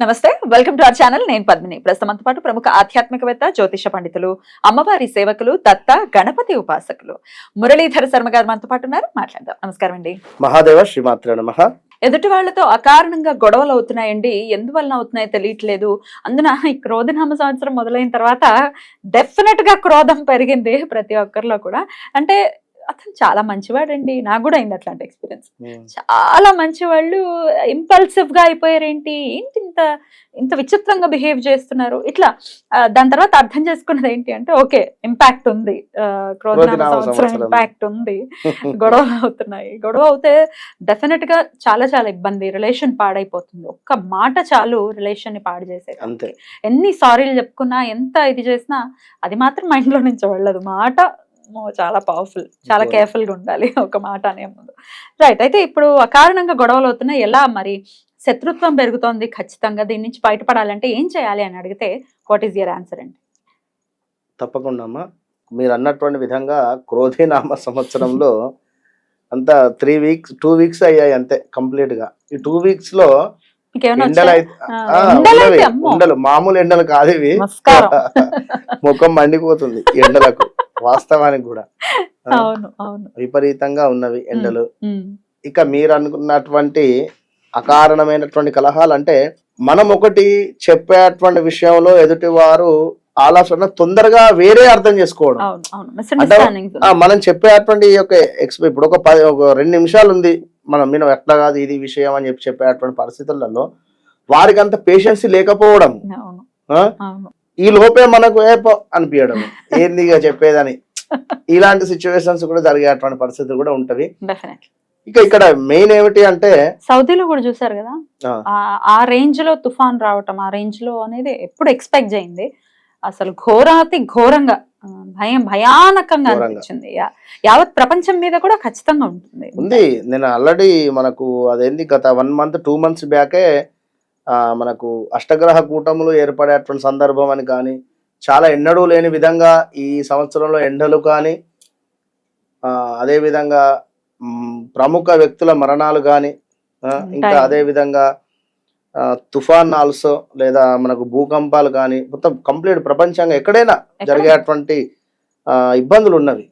నమస్తే welcome to our channel. నేను పద్మిని. ప్రస్తుతంతో పాటు ప్రముఖ ఆధ్యాత్మికవేత్త జ్యోతిష పండితులు అమ్మవారి సేవకులు దత్త గణపతి ఉపాసకులు మురళీధర శర్మ గారు మనతో పాటు ఉన్నారు. మాట్లాడదాం. నమస్కారం అండి. మహాదేవ శ్రీమాత్ర నమ. ఎదుటి వాళ్ళతో అకారణంగా గొడవలు అవుతున్నాయండి. ఎందువలన అవుతున్నాయో తెలియట్లేదు. అందున ఈ క్రోధనామ సంవత్సరం మొదలైన తర్వాత డెఫినెట్గా క్రోధం పెరిగింది ప్రతి ఒక్కరిలో కూడా. అంటే అతను చాలా మంచివాడండి. నాకు కూడా అయింది అట్లాంటి ఎక్స్పీరియన్స్ చాలా మంచి వాళ్ళు ఇంపల్సివ్గా అయిపోయారేంటి? ఏంటి ఇంత ఇంత విచిత్రంగా బిహేవ్ చేస్తున్నారు? ఇట్లా దాని తర్వాత అర్థం చేసుకున్నది ఏంటి అంటే ఓకే ఇంపాక్ట్ ఉంది. క్రోధనామ సంవత్సరం. ఇంపాక్ట్ ఉంది. గొడవలు అవుతున్నాయి. గొడవ అవుతే డెఫినెట్గా చాలా చాలా ఇబ్బంది. రిలేషన్ పాడైపోతుంది. ఒక్క మాట చాలు రిలేషన్ని పాడు చేసే అంతే. ఎన్ని సారీలు చెప్పుకున్నా ఎంత ఇది చేసినా అది మాత్రం మైండ్లో నుంచి వెళ్ళదు. మాట చాలా పవర్ఫుల్ చాలా అవును. కేర్ఫుల్గా ఉండాలి ఒక మాట అనే ముందు. రైట్ అయితే ఇప్పుడు అకారణంగా గొడవలు అవుతున్నాయి. ఎలా మరి? శత్రుత్వం పెరుగుతోంది ఖచ్చితంగా దీని నుంచి బయటపడాలంటే ఏం చేయాలి అని అడిగితే వాట్ ఈస్ యర్ ఆన్సర్ అండి? తప్పకుండా అమ్మా. మీరు అన్నటువంటి విధంగా క్రోధినామ సంవత్సరంలో అంత త్రీ వీక్స్ టూ వీక్స్ అయ్యాయి అంతే కంప్లీట్గా ఈ టూ వీక్స్లో ఎండలు మామూలు ఎండలు కాదు ఇవి. ముఖం మండిపోతుంది ఎండలకు. వాస్తవానికి కూడా. అవును అవును. విపరీతంగా ఉన్నవి ఎండలు. ఇక మీరు అనుకున్నటువంటి అకారణమైనటువంటి కలహాలు అంటే మనం ఒకటి చెప్పేటువంటి విషయంలో ఎదుటి వారు ఆలోచన తొందరగా వేరే అర్థం చేసుకోవడం. ఆ, మనం చెప్పేటువంటి యొక్క ఎక్స్పె ఇప్పుడు ఒక పది ఒక రెండు నిమిషాలు ఉంది. మనం నేను ఎట్లా కాదు ఇది విషయం అని చెప్పి చెప్పేటువంటి పరిస్థితులలో వారికి అంత పేషెన్సీ లేకపోవడం. ఈ లోపే మనకు ఏపో అనిపించడం ఏంది ఇక చెప్పేదని. ఇలాంటి సిచ్యువేషన్స్ కూడా జరిగేటువంటి పరిస్థితులు కూడా ఉంటవి. డెఫినెట్ ఇక ఇక్కడ మెయిన్ ఏమిటి అంటే సౌదీలో కూడా చూసారు కదా? ఆ. రేంజ్లో తుఫాన్ రావటం ఆ రేంజ్లో అనేది ఎప్పుడు ఎక్స్పెక్ట్ చేయింది అసలు ఘోరాతి ఘోరంగా భయం భయానకంగా. అనిపించింది. యావత్ ప్రపంచం మీద కూడా ఖచ్చితంగా ఉంటుంది. ఉంది. నేను ఆల్రెడీ మనకు అదేంది గత వన్ మంత్ టూ మంత్స్ బ్యాకే మనకు అష్టగ్రహ కూటములు ఏర్పడేటువంటి సందర్భం అని కానీ చాలా ఎన్నడూ లేని విధంగా ఈ సంవత్సరంలో ఎండలు కానీ ఆ, అదే విధంగా మ్, ప్రముఖ వ్యక్తుల మరణాలు కానీ ఇంకా ఉంటాయి. అదే విధంగా ఆ, తుఫాన్ ఆల్సో లేదా మనకు భూకంపాలు కానీ మొత్తం కంప్లీట్ ప్రపంచంగా ఎక్కడైనా ఎక్కడ? జరిగేటువంటి ఇబ్బందులు ఉన్నవి.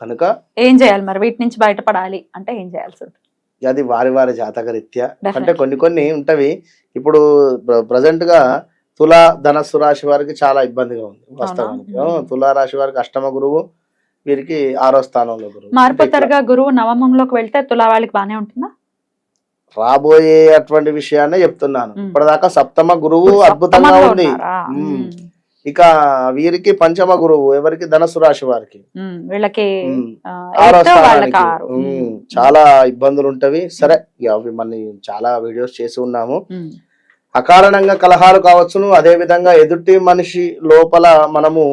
కనుక ఏం చేయాలి మరి వీటి నుంచి బయటపడాలి అంటే ఏం చేయాల్సి ఉంటుంది అది వారి వారి జాతక రీత్యా. Definitely. అంటే కొన్ని కొన్ని ఉంటవి. ఇప్పుడు ప్రజెంట్గా తులా ధనస్సు రాశి వారికి చాలా ఇబ్బందిగా ఉంది. వాస్తవానికి. తులా రాశి వారికి అష్టమ గురువు వీరికి ఆరో స్థానంలో గురువు. మారిపోతారుగా గురువు నవమంలోకి వెళ్తే తులా వాళ్ళకి బానే ఉంటుందా? రాబోయే అటువంటి విషయాన్నే చెప్తున్నాను. ఇప్పటిదాకా సప్తమ గురువు అద్భుతంగా ఉంది. ఇక వీరికి పంచమ గురువు ఎవరికి? ధనస్సు రాశి వారికి. వీళ్ళకి ఆరో స్థానానికి. చాలా ఇబ్బందులు ఉంటవి. సరే అవి మన చాలా వీడియోస్ చేసి ఉన్నాము. అకారణంగా కలహాలు కావచ్చును. అదే విధంగా ఎదుటి మనిషి లోపల మనము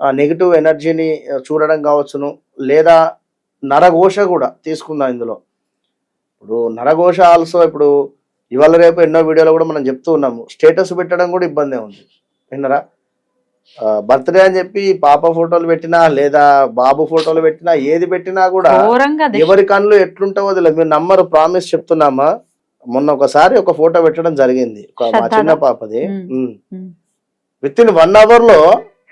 నెగిటివ్ ఎనర్జీని చూడడం కావచ్చును. లేదా నరఘోష కూడా తీసుకుందాం ఇందులో. ఇప్పుడు నరఘోష ఆల్సో ఇప్పుడు ఇవాళ రేపు ఎన్నో వీడియోలో కూడా మనం చెప్తూ ఉన్నాము. స్టేటస్ పెట్టడం కూడా ఇబ్బందే ఉంది. విన్నరా? బర్త్డే అని చెప్పి పాప ఫోటోలు పెట్టినా లేదా బాబు ఫోటోలు పెట్టినా ఏది పెట్టినా కూడా ఎవరి కళ్ళు ఎట్లుంటావో తెలియదు మీరు నమ్మరు ప్రామిస్ చెప్తున్నామా? మొన్న ఒకసారి ఒక ఫోటో పెట్టడం జరిగింది. మా? చిన్న పాపది. విత్ ఇన్ వన్ అవర్లో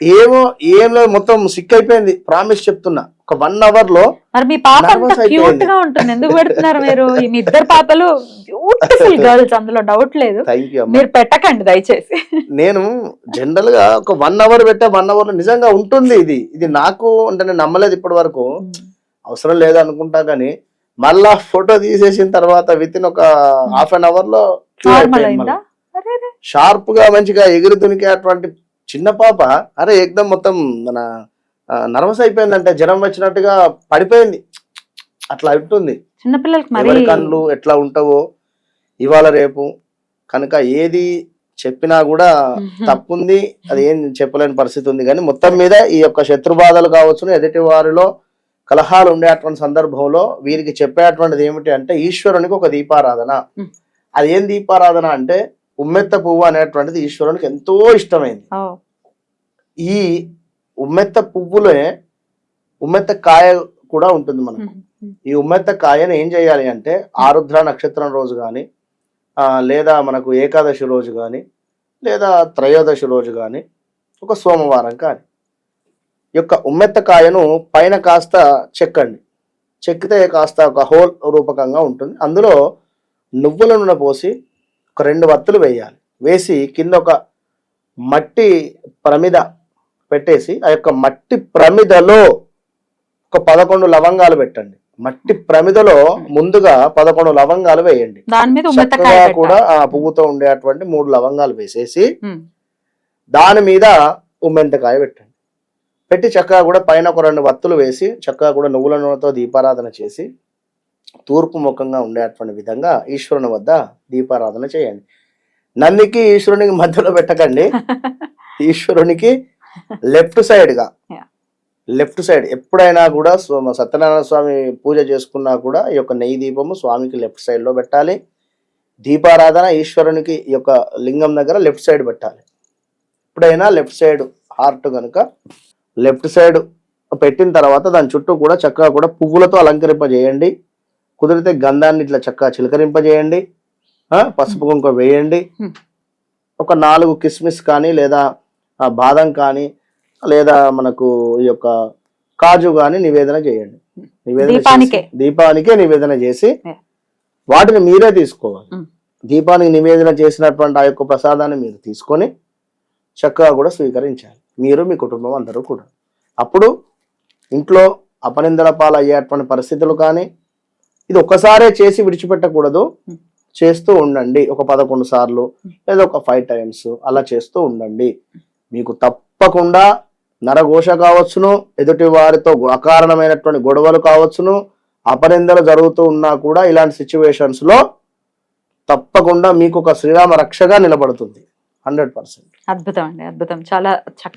ఏమో ఏం లేదు మొత్తం సిక్ అయిపోయింది. ప్రామిస్ చెప్తున్నా. ఒక వన్ అవర్లో మరి మీ పాప అంత క్యూట్. గా ఉంటుంది. ఎందుకు పెడుతున్నారు మీరు? మీ ఇద్దరు పాపలు బ్యూటిఫుల్ గర్ల్స్ అందులో డౌట్ లేదు. మీరు పెట్టకండి దయచేసి. నేను జనరల్గా ఒక వన్ అవర్ పెట్టే వన్ అవర్లో నిజంగా ఉంటుంది ఇది. ఇది నాకు అంటే నేను నమ్మలేదు ఇప్పటి వరకు. అవసరం లేదు అనుకుంటా కానీ మళ్ళా ఫోటో తీసేసిన తర్వాత విత్ ఇన్ ఒక హాఫ్ అన్ అవర్లో. షార్ప్గా మంచిగా ఎగిరి దునికేటువంటి చిన్న పాప అరే ఏకదం మొత్తం మన నర్వస్ అయిపోయిందంటే జ్వరం వచ్చినట్టుగా పడిపోయింది. అట్లా ఉంటుంది. చిన్నపిల్లలకి కళ్ళు ఎట్లా ఉంటావో ఇవాళ రేపు కనుక ఏది చెప్పినా కూడా తప్పుంది అది ఏం చెప్పలేని పరిస్థితి ఉంది. కానీ మొత్తం మీద ఈ యొక్క శత్రుబాధలు కావచ్చు ఎదుటి వారిలో కలహాలు ఉండేటువంటి సందర్భంలో వీరికి చెప్పేటువంటిది ఏమిటి అంటే ఈశ్వరునికి ఒక దీపారాధన. అది ఏం దీపారాధన అంటే ఉమ్మెత్త పువ్వు అనేటువంటిది ఈశ్వరునికి ఎంతో ఇష్టమైంది. ఈ ఉమ్మెత్త పువ్వులే ఉమ్మెత్త కాయ కూడా ఉంటుంది మనకు. ఈ ఉమ్మెత్త కాయను ఏం చేయాలి అంటే ఆరుద్ర నక్షత్రం రోజు కానీ ఆ, లేదా మనకు ఏకాదశి రోజు కానీ లేదా త్రయోదశి రోజు కానీ ఒక సోమవారం కానీ. ఈ యొక్క ఉమ్మెత్తకాయను పైన కాస్త చెక్కండి. చెక్కితే కాస్త ఒక హోల్ రూపకంగా ఉంటుంది. అందులో నువ్వుల నూనె పోసి ఒక రెండు వత్తులు వేయాలి. వేసి కింద ఒక మట్టి ప్రమిద పెట్టేసి ఆ యొక్క మట్టి ప్రమిదలో ఒక పదకొండు లవంగాలు పెట్టండి. మట్టి ప్రమిదలో ముందుగా పదకొండు లవంగాలు వేయండి. చక్కగా. కూడా ఆ పువ్వుతో ఉండేటువంటి మూడు లవంగాలు వేసేసి దాని మీద ఉమ్మెంతకాయ పెట్టండి. పెట్టి చక్కగా కూడా పైన ఒక రెండు వత్తులు వేసి చక్కగా కూడా నువ్వుల నూనెతో దీపారాధన చేసి తూర్పు ముఖంగా ఉండేటువంటి విధంగా ఈశ్వరుని వద్ద దీపారాధన చేయండి. నందికి ఈశ్వరునికి మధ్యలో పెట్టకండి. ఈశ్వరునికి లెఫ్ట్ సైడ్గా. Yeah. లెఫ్ట్ సైడ్ ఎప్పుడైనా కూడా సత్యనారాయణ స్వామి పూజ చేసుకున్నా కూడా ఈ యొక్క నెయ్యి దీపము స్వామికి లెఫ్ట్ సైడ్లో పెట్టాలి. దీపారాధన ఈశ్వరునికి ఈ యొక్క లింగం దగ్గర లెఫ్ట్ సైడ్ పెట్టాలి. ఎప్పుడైనా లెఫ్ట్ సైడ్ హార్ట్ కనుక లెఫ్ట్ సైడ్ పెట్టిన తర్వాత దాని చుట్టూ కూడా చక్కగా కూడా పువ్వులతో అలంకరింపజేయండి. కుదిరితే గంధాన్ని ఇట్లా చక్కగా చిలకరింపజేయండి పసుపు కుంకుమ వేయండి. ఒక నాలుగు కిస్మిస్ కానీ లేదా బాదం కానీ లేదా మనకు ఈ యొక్క కాజు కానీ నివేదన చేయండి నివేదన దీపానికే. నివేదన చేసి. వాటిని మీరే తీసుకోవాలి. దీపానికి నివేదన చేసినటువంటి ఆ యొక్క ప్రసాదాన్ని మీరు తీసుకొని చక్కగా కూడా స్వీకరించాలి మీరు మీ కుటుంబం అందరూ కూడా అప్పుడు ఇంట్లో అపనిందల పాలు అయ్యేటువంటి పరిస్థితులు కానీ ఇది ఒక్కసారే చేసి విడిచిపెట్టకూడదు. చేస్తూ ఉండండి. ఒక పదకొండు సార్లు లేదా ఒక ఫైవ్ టైమ్స్ అలా చేస్తూ ఉండండి. మీకు తప్పకుండా నరఘోష కావచ్చును ఎదుటి వారితో అకారణమైనటువంటి గొడవలు కావచ్చును అపనిందలు జరుగుతూ ఉన్నా కూడా ఇలాంటి సిచ్యువేషన్స్లో తప్పకుండా మీకు ఒక శ్రీరామ రక్షగా నిలబడుతుంది. హండ్రెడ్ పర్సెంట్ అద్భుతం అండి అద్భుతం. చాలా